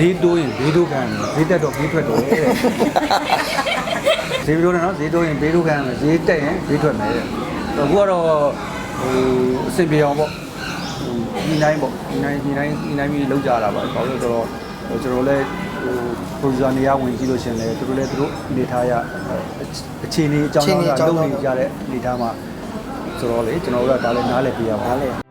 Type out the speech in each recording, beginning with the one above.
ဈေးတိုးရင်ဘေးဒုက္ခနဲ့ဈေးတက်တော့ဘေးထွက်တယ်တဲ့ဈေးပြောတယ်နော်ဈေးတိုးရင်ဘေးဒုက္ခနဲ့ဈေးတက်ရင်ဘေးထွက်မယ်တဲ့အခုကတော့ဟိုအဆင်ပြေအောင်ပေါ့ဒီနိုင်ပေါ့ဒီနိုင်ဒီနိုင်ဒီနိုင်ပြီးလောက်ကြတာပါဘာလို့လဲဆိုတော့ဟိုကျွန်တော်လည်းဟို producer နေရာဝင်ကြည့်လို့ရှရင်လေသူတို့လည်းသူတို့အနေထားရအခြေအနေအကြောင်းအရာလုပ်နေကြတဲ့အနေထားမှာဆိုတော့လေကျွန်တော်တို့ကဒါလည်းနားလည်ပြရပါဒါလေ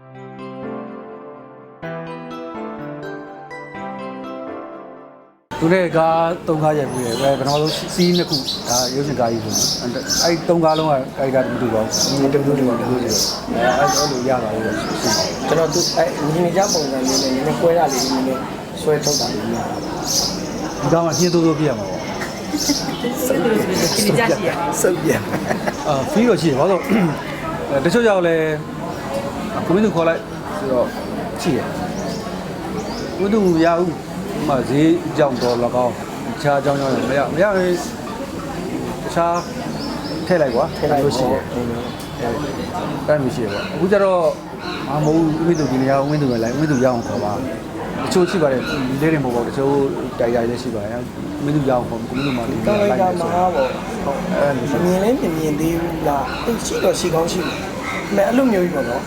သူတဲ့ကား၃ကားရိုက်ပြီးတယ်ပဲပထမဆုံးစီးနှစ်ခုဒါရုပ်ရှင်ကားကြီးဆိုတော့အဲ့၃ကားလုံးကကာရီတာတူတူပါဘူးတူတူတူပါတူတူအဲအဲ့လိုရတာလို့ရှိတယ်ကျွန်တော်သူအဲညီနေကြပုံစံမျိုးနဲ့နည်းနည်းကွဲတာလေးနည်းနည်းဆွဲထုတ်တာလေးများဒီကောင်ကညှင်းသိုးသိုးပြရမှာပေါ့ဒီကြရှိရစုပ်ပြအာဖီးတော့ရှိတယ်ဘာလို့တချို့ကြောက်လဲကွန်မင်းသူခေါ်လိုက်ဆိုတော့ရှိတယ်ဝိတုမရဘူး ဒီမှာဈေးကြောင်တော့၎င်းတခြားအကြောင်းကြောင့်မရမရရင်တခြားထည့်လိုက်ကွာထဲလိုက်လို့ရှိတယ်အဲ့လိုရှိရပါအခုကျတော့မမဟုတ်ဦးဝင်းသူဒီနေရာဦးဝင်းသူပဲလိုက်ဦးဝင်းသူရအောင်ခေါ်ပါတချို့ရှိပါတယ်ဒီလေးတွေမဟုတ်ပါဘူးတချို့တိုက်ရိုက်လည်းရှိပါတယ်ဦးဝင်းသူရအောင်ခေါ်ကိုမင်းတို့မှဒီကောင်းလိုက်တာမှာပေါ့အဲ့လိုမမြင်လဲမမြင်သေးဘူးလားအဲ့ရှိတော့ရှိကောင်းရှိတယ်ဒါပေမဲ့အဲ့လိုမျိုးကြီးပေါ့နော်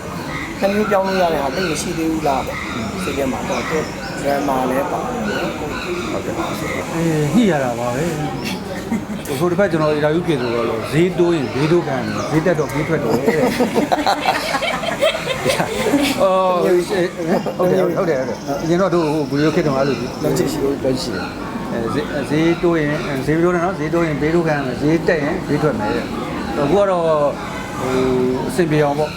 နှမျိုးပြောင်းလို့ရတဲ့ဟာတိတ်မရှိသေးဘူးလားပေါ့ စိတ်ထဲမှာတော့တော့ဒရမာလည်းပါအေးညှိရတာပါပဲဟိုတစ်ဖက်ကျွန်တော်ရာယူပြေဆိုတော့ဈေးတိုးရင်ဘေးတို့ခံတယ်ဈေးတက်တော့ဘေးထွက်တယ်တဲ့အော်ဟုတ်တယ်ဟုတ်တယ်ဟုတ်တယ်အရင်တော့တို့ဟိုဘူရိုခေတ်တုန်းကအဲ့လိုလောက်ချစ်ရှိလို့လောက်ရှိတယ်အဲဈေးဈေးတိုးရင်ဈေးပြောတယ်နော်ဈေးတိုးရင်ဘေးတို့ခံတယ်ဈေးတက်ရင်ဘေးထွက်မယ်တဲ့အခုကတော့ဟိုအဆင်ပြေအောင်ပေါ့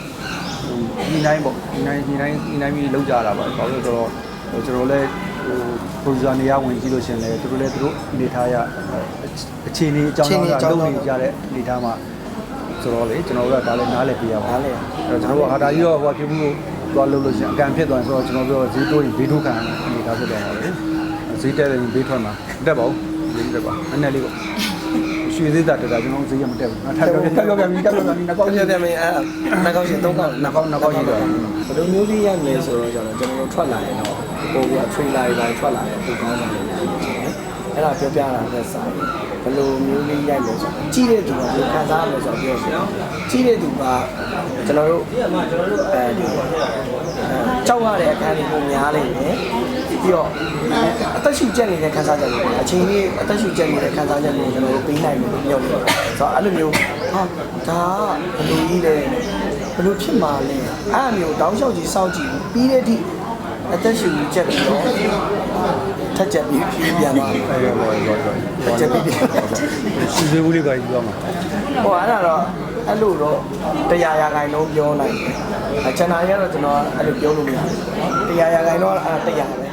ဒီနိုင်ပေါ့ဒီနိုင်ဒီနိုင်ဒီနိုင်ပြီးလောက်ကြတာပါဘာလို့လဲဆိုတော့ဟိုကျွန်တော်လည်းဟို producer နေရာဝင်ကြည့်လို့ရှရင်လေသူတို့လည်းသူတို့အနေထားရအခြေအနေအကြောင်းအရာလုပ်နေကြတဲ့အနေထားမှာဆိုတော့လေကျွန်တော်တို့ကဒါလည်းနားလည်ပြရပါဒါလေအဲ့တော့ကျွန်တော်တို့ဟာဒါကြီးတော့ဟိုဖြစ်မှုသွားလို့လို့ရှိရင်အကံဖြစ်သွားဆိုတော့ကျွန်တော်ပြောဈေးတိုးရင်ဘေးထုတ်ခံအနေထားဖြစ်သွားပါလေဈေးတက်တယ်ဘေးထွက်မှာတက်ပါဦးဈေးတက်ပါအနည်းလေးပေါ့ ရွှေသေးတာတက်တာကျွန်တော်ဈေးရမတက်ဘူးငါထပ်ပြောပြထပ်ပြောပြပြီထပ်ပြောပြပြီနောက်ကောကောင်းင်းရရတဲ့မင်းအဲနှကောင်းရှင်သုံးကောင်းနောက်ကောင်းနောက်ကောင်းရှိတော့ဘယ်လိုမျိုးလေးရမလဲဆိုတော့ကျွန်တော်ကျွန်တော်တို့ထွက်လာရင်တော့ပုံက trailer တွေထွက်လာရင်ပုံကောင်းတာလေးဖြစ်တယ်အဲ့ဒါပြောပြတာသက်ဆိုင်ဘယ်လိုမျိုးလေးရိုက်လဲဆိုတော့ကြီးတဲ့သူကဘယ်လိုခံစားရမလဲဆိုတော့ပြောပြကြီးတဲ့သူကကျွန်တော်တို့အဲဒီကြောက်ရတဲ့အခန်းလေးကိုများလိမ့်မယ် ပြီးတော့အသက်ရှူကျက်နေတဲ့ခန်းစားချက်တွေပေါ့အချိန်လေးအသက်ရှူကျက်နေတဲ့ခန်းစားချက်တွေကိုကျွန်တော်တို့ပေးနိုင်မယ်လို့ပြောနေတယ်ဆိုတော့အဲ့လိုမျိုးဟာဒါကဘယ်လိုကြီးလဲဘယ်လိုဖြစ်မှာလဲအဲ့အမျိုးတောင်းလျှောက်ကြီးစောင့်ကြည့်ပြီးတဲ့အထိအသက်ရှူကျက်ပြီးတော့ထက်ချက်ပြီးပြန်သွားတယ်အဲ့တော့တော့တော့ထက်ချက်ပြီးပြန်ရွှေသေးဘူးလေးပါကြီးပြောမှာဟိုအဲ့ဒါတော့အဲ့လိုတော့တရားရာခိုင်လုံးပြောနိုင်တယ်အချန်နာရတော့ကျွန်တော်အဲ့လိုပြောလို့မရဘူးတရားရာခိုင်တော့အဲ့ဒါတရားပဲ